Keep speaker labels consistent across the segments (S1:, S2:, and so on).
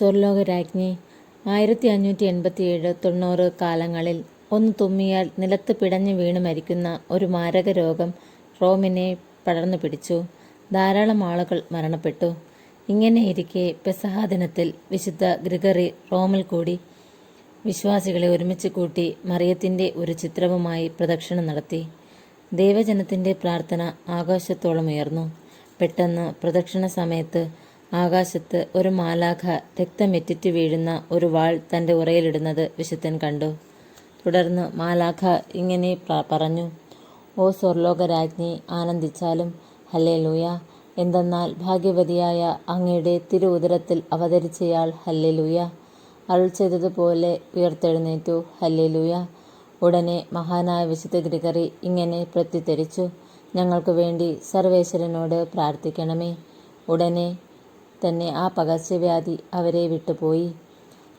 S1: സ്വർലോകരാജ്ഞി ആയിരത്തി അഞ്ഞൂറ്റി എൺപത്തിയേഴ് തൊണ്ണൂറ് കാലങ്ങളിൽ ഒന്ന് തുമ്മിയാൽ നിലത്ത് പിടഞ്ഞു വീണ് മരിക്കുന്ന ഒരു മാരക രോഗം റോമിനെ പടർന്നു പിടിച്ചു. ധാരാളം ആളുകൾ മരണപ്പെട്ടു. ഇങ്ങനെയിരിക്കെ പെസഹ ദിനത്തിൽ വിശുദ്ധ ഗ്രിഗറി റോമിൽ കൂടി വിശ്വാസികളെ ഒരുമിച്ച് കൂട്ടി മറിയത്തിന്റെ ഒരു ചിത്രവുമായി പ്രദക്ഷിണം നടത്തി. ദൈവജനത്തിന്റെ പ്രാർത്ഥന ആകാശത്തോളം ഉയർന്നു. പെട്ടെന്ന് പ്രദക്ഷിണ സമയത്ത് ആകാശത്ത് ഒരു മാലാഖ രക്തമെറ്റിറ്റ് വീഴുന്ന ഒരു വാൾ തന്റെ ഉറയിലിടുന്നത് വിശുദ്ധൻ കണ്ടു. തുടർന്ന് മാലാഖ ഇങ്ങനെ പറഞ്ഞു ഓ സ്വർലോകരാജ്ഞി ആനന്ദിച്ചാലും ഹല്ലേ ലൂയ എന്തെന്നാൽ ഭാഗ്യവതിയായ അങ്ങയുടെ തിരു ഉദരത്തിൽ അവതരിച്ചയാൾ ഹല്ലേ ലൂയ അരുൾ ചെയ്തതുപോലെ ഉയർത്തെഴുന്നേറ്റു ഹല്ലേ ലൂയ ഉടനെ മഹാനായ വിശുദ്ധ ഗ്രിഗറി ഇങ്ങനെ പ്രത്യുത്തരിച്ചു ഞങ്ങൾക്ക് വേണ്ടി സർവേശ്വരനോട് പ്രാർത്ഥിക്കണമേ. ഉടനെ തന്നെ ആ പകർച്ചവ്യാധി അവരെ വിട്ടുപോയി.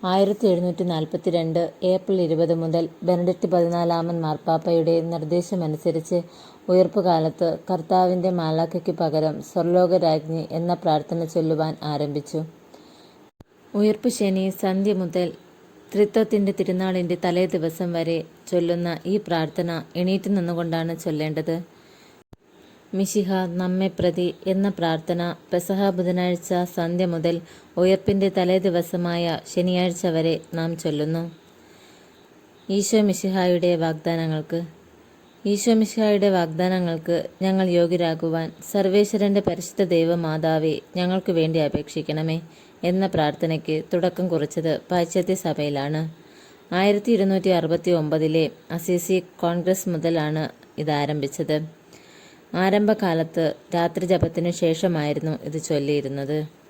S1: ആയിരത്തി എഴുന്നൂറ്റി നാൽപ്പത്തി രണ്ട് ഏപ്രിൽ ഇരുപത് മുതൽ ബെനഡിക്ട് പതിനാലാമൻ മാർപ്പാപ്പയുടെ നിർദ്ദേശമനുസരിച്ച് ഉയർപ്പുകാലത്ത് കർത്താവിന്റെ മാലാഖയ്ക്ക് പകരം സ്വർലോകരാജ്ഞി എന്ന പ്രാർത്ഥന ചൊല്ലുവാൻ ആരംഭിച്ചു. ഉയർപ്പ് ശനി സന്ധ്യ മുതൽ ത്രിത്വത്തിന്റെ തിരുനാളിന്റെ തലേ ദിവസം വരെ ചൊല്ലുന്ന ഈ പ്രാർത്ഥന എണീറ്റ് നിന്നുകൊണ്ടാണ് ചൊല്ലേണ്ടത്. മിശിഹ നമ്മെ പ്രതി എന്ന പ്രാർത്ഥന പെസഹ ബുധനാഴ്ച സന്ധ്യ മുതൽ ഉയർപ്പിന്റെ തലേ ദിവസമായ ശനിയാഴ്ച വരെ നാം ചൊല്ലുന്നു. ഈശോ മിശിഹായുടെ വാഗ്ദാനങ്ങൾക്ക് ഈശോ മിശിഹായുടെ വാഗ്ദാനങ്ങൾക്ക് ഞങ്ങൾ യോഗ്യരാകുവാൻ സർവേശ്വരന്റെ പരിശുദ്ധ ദൈവമാതാവെ ഞങ്ങൾക്ക് വേണ്ടി അപേക്ഷിക്കണമേ എന്ന പ്രാർത്ഥനയ്ക്ക് തുടക്കം കുറിച്ചത് പാശ്ചാത്യ സഭയിലാണ്. ആയിരത്തി ഇരുന്നൂറ്റി അറുപത്തി ഒമ്പതിലെ അസീസി കോൺഗ്രസ് മുതലാണ് ഇത് ആരംഭിച്ചത് ആരംഭകാലത്ത് രാത്രി ജപത്തിനു ശേഷമായിരുന്നു ഇത് ചൊല്ലിയിരുന്നത്.